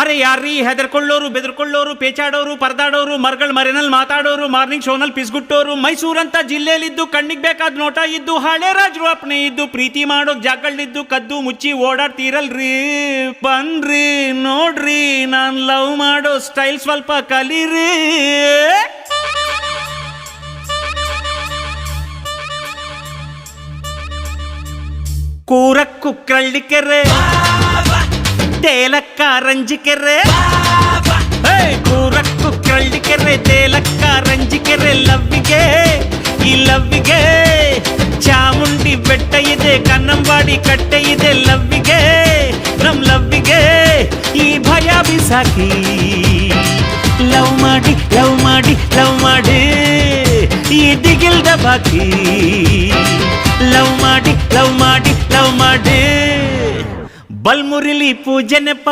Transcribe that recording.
ಅರೆ ಯಾರ್ರೀ ಹೆದರ್ಕೊಳ್ಳೋರು, ಬೆದರ್ಕೊಳ್ಳೋರು, ಪೇಚಾಡೋರು, ಪರದಾಡೋರು, ಮರಗಳ ಮರೆನಲ್ಲಿ ಮಾತಾಡೋರು, ಮಾರ್ನಿಂಗ್ ಶೋನಲ್ಲಿ ಪಿಸ್ಗುಟ್ಟೋರು, ಮೈಸೂರಂತ ಜಿಲ್ಲೆಯಲ್ಲಿದ್ದು ಕಣ್ಣಿಗೆ ಬೇಕಾದ ನೋಟ ಇದ್ದು ಹಳೆ ರಾಜರು ಅಪ್ನೆ ಇದ್ದು ಪ್ರೀತಿ ಮಾಡೋಕ್ ಜಾಗಗಳಿದ್ದು ಕದ್ದು ಮುಚ್ಚಿ ಓಡಾಡ್ತೀರಲ್ರಿ. ಬನ್ರಿ, ನೋಡ್ರಿ, ನಾನು ಲವ್ ಮಾಡೋ ಸ್ಟೈಲ್ ಸ್ವಲ್ಪ ಕಲೀರಿ. ಕೂರಕ್ಕು ಕಳ್ಳಿಕೆರೆ. ತೇಲಕ್ಕ ರಂಜಿಕೆರೆ ಹೇ, ಕೂರಕ್ಕು ಕಳ್ಳಿಕೆರೆ ತೇಲಕ್ಕ ರಂಜಿಕೆರೆ ಲವ್ವಿಗೆ ಈ ಲವ್ವಿಗೆ ಚಾಮುಂಡಿ ಬೆಟ್ಟ ಇದೆ ಕನ್ನಂಬಾಡಿ ಕಟ್ಟೆ ಇದೆ ಲವ್ವಿಗೆ ನಮ್ ಲವ್ವಿಗೆ ಈ ಭಯ ಬಿಸಾಕಿ ಲವ್ ಮಾಡಿ ಲವ್ ಮಾಡಿ ಲವ್ ಮಾಡಿ ಈ ದಿಗಿಲ್ದ ಬಾಕಿ ಲವ್ ಮಾಡಿ ಲವ್ ಮಾಡಿ ಲವ್ ಮಾಡಿ ಬಲ್ಮುರಿಲಿ ಪೂಜೆ ನೆಪ